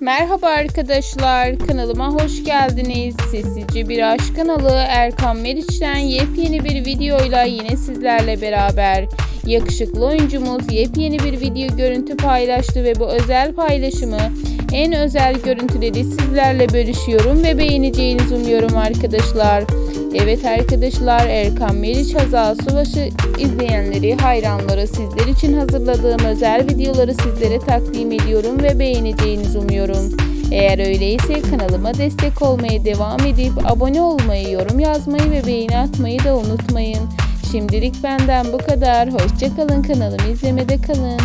Merhaba arkadaşlar, kanalıma hoş geldiniz. Sessizce Bir Aşk kanalı Erkan Meriç'ten yepyeni bir videoyla yine sizlerle beraber. Yakışıklı oyuncumuz yepyeni bir video görüntü paylaştı ve bu özel paylaşımı en özel görüntüleri sizlerle bölüşüyorum ve beğeneceğinizi umuyorum arkadaşlar. Evet arkadaşlar Erkan Meriç Hazal Subaşı izleyenleri, hayranları sizler için hazırladığım özel videoları sizlere takdim ediyorum ve beğeneceğinizi umuyorum. Eğer öyleyse kanalıma destek olmaya devam edip abone olmayı, yorum yazmayı ve beğeni atmayı da unutmayın. Şimdilik benden bu kadar. Hoşçakalın kanalımı izlemede kalın.